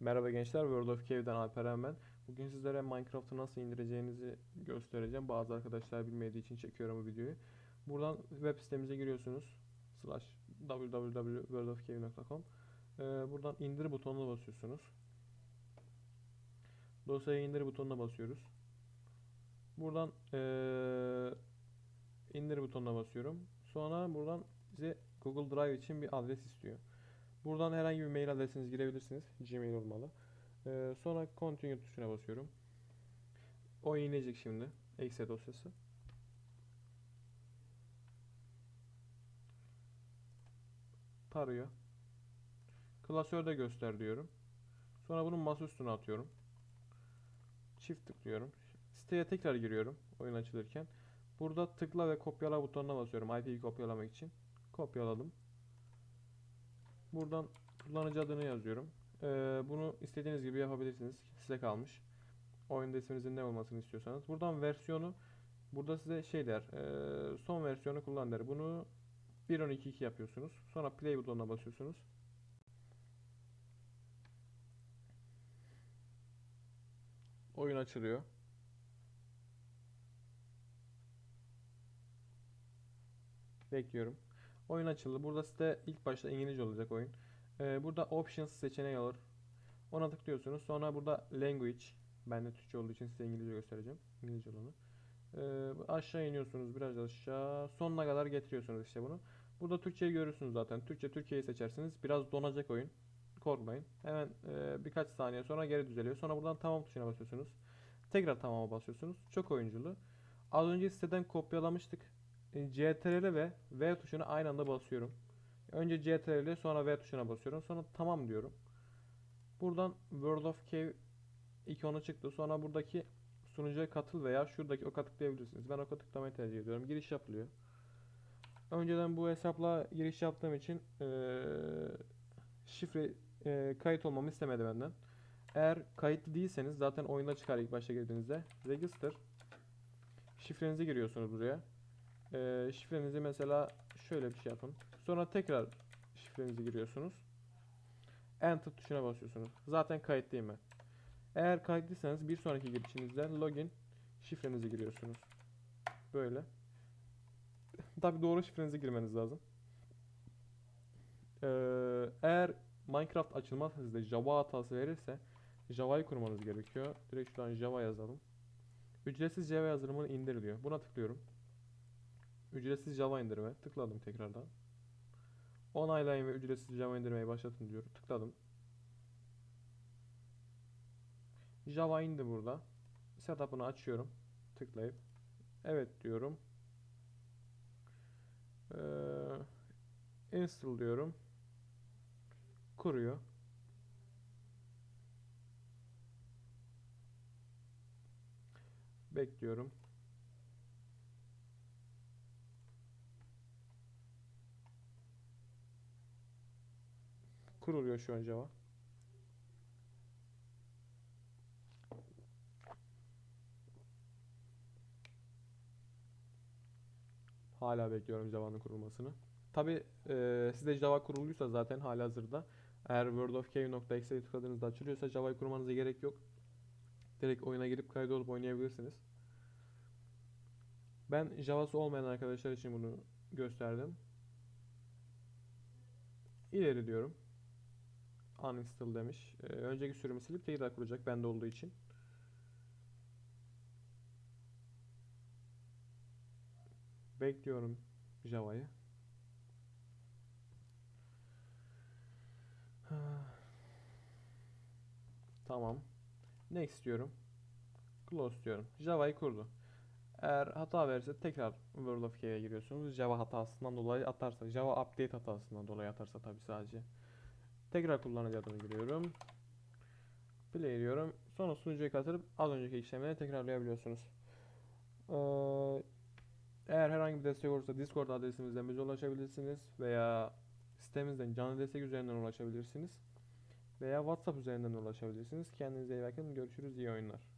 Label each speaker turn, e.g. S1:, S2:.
S1: Merhaba gençler, World of Cave'den Alperen ben. Bugün sizlere Minecraft'ı nasıl indireceğinizi göstereceğim. Bazı arkadaşlar bilmediği için çekiyorum bu videoyu. Buradan web sitemize giriyorsunuz. Slash www.worldofcave.com ee, Buradan indir butonuna basıyorsunuz. Dosyaya indir butonuna basıyoruz. Buradan ee, indir butonuna basıyorum. Sonra buradan bize Google Drive için bir adres istiyor. Buradan herhangi bir mail adresinizi girebilirsiniz. Gmail olmalı. Ee, sonra continue tuşuna basıyorum. O inecek şimdi. Exe dosyası. Tarıyor. Klasörde göster diyorum. Sonra bunun masa üstüne atıyorum. Çift tıklıyorum. Siteye tekrar giriyorum oyun açılırken. Burada tıkla ve kopyala butonuna basıyorum IP'yi kopyalamak için. Kopyaladım. Buradan kullanıcı adını yazıyorum. Ee, bunu istediğiniz gibi yapabilirsiniz. Size kalmış. Oyunda isminizin ne olmasını istiyorsanız. Buradan versiyonu burada size şey der. e, son versiyonu kullan der. Bunu 1.12.2 yapıyorsunuz. Sonra play butonuna basıyorsunuz. Oyun açılıyor. Bekliyorum. Oyun açıldı. Burada site ilk başta İngilizce olacak oyun. Ee, burada Options seçeneği alır. Ona tıklıyorsunuz. Sonra burada Language. Ben de Türkçe olduğu için size İngilizce göstereceğim. İngilizce olanı. Ee, aşağı iniyorsunuz. Biraz aşağı. Sonuna kadar getiriyorsunuz işte bunu. Burada Türkçeyi görürsünüz zaten. Türkçe Türkiye'yi seçersiniz. Biraz donacak oyun. Korkmayın. Hemen e, birkaç saniye sonra geri düzeliyor. Sonra buradan tamam tuşuna basıyorsunuz. Tekrar tamama basıyorsunuz. Çok oyunculu. Az önce siteden kopyalamıştık. E, CTRL ve V tuşuna aynı anda basıyorum. Önce CTRL sonra V tuşuna basıyorum. Sonra tamam diyorum. Buradan World of Cave ikonu çıktı. Sonra buradaki sunucuya katıl veya şuradaki oka tıklayabilirsiniz. Ben oka tıklamayı tercih ediyorum. Giriş yapılıyor. Önceden bu hesapla giriş yaptığım için eee, şifre eee, kayıt olmamı istemedi benden. Eğer kayıtlı değilseniz zaten oyunda çıkar ilk başta girdiğinizde. Register. Şifrenizi giriyorsunuz buraya. Ee, şifrenizi mesela şöyle bir şey yapın. Sonra tekrar şifrenizi giriyorsunuz. Enter tuşuna basıyorsunuz. Zaten kayıtlıyım ben. Eğer kayıtlıysanız bir sonraki girişinizde login şifrenizi giriyorsunuz. Böyle. Tabi doğru şifrenizi girmeniz lazım. Ee, eğer Minecraft açılmaz sizde Java hatası verirse Java'yı kurmanız gerekiyor. Direkt şuradan Java yazalım. Ücretsiz Java yazılımını indir diyor. Buna tıklıyorum. Ücretsiz Java indirme. Tıkladım tekrardan. Onaylayın ve ücretsiz Java indirmeyi başlatın diyor. Tıkladım. Java indi burada. Setup'ını açıyorum. Tıklayıp. Evet diyorum. Ee, install diyorum. Kuruyor. Bekliyorum. Kuruluyor şu an Java. Hala bekliyorum Java'nın kurulmasını. Tabi e, sizde Java kuruluysa zaten halihazırda eğer worldofcave.exe'ye tıkladığınızda açılıyorsa Java'yı kurmanıza gerek yok. Direkt oyuna girip kaydolup oynayabilirsiniz. Ben Java'sı olmayan arkadaşlar için bunu gösterdim. İleri diyorum. Uninstall demiş. Ee, önceki sürümü silip tekrar kuracak bende olduğu için. Bekliyorum Java'yı. Tamam. Next diyorum. Close diyorum. Java'yı kurdu. Eğer hata verirse tekrar World of Cave'e giriyorsunuz. Java hatasından dolayı atarsa, Java update hatasından dolayı atarsa tabii sadece. Tekrar kullanıcı adını giriyorum. Play diyorum. Sonra sunucuya katılıp az önceki işlemleri tekrarlayabiliyorsunuz. Ee, eğer herhangi bir destek olursa Discord adresimizden bize ulaşabilirsiniz veya sitemizden canlı destek üzerinden ulaşabilirsiniz veya WhatsApp üzerinden ulaşabilirsiniz. Kendinize iyi bakın. Görüşürüz. İyi oyunlar.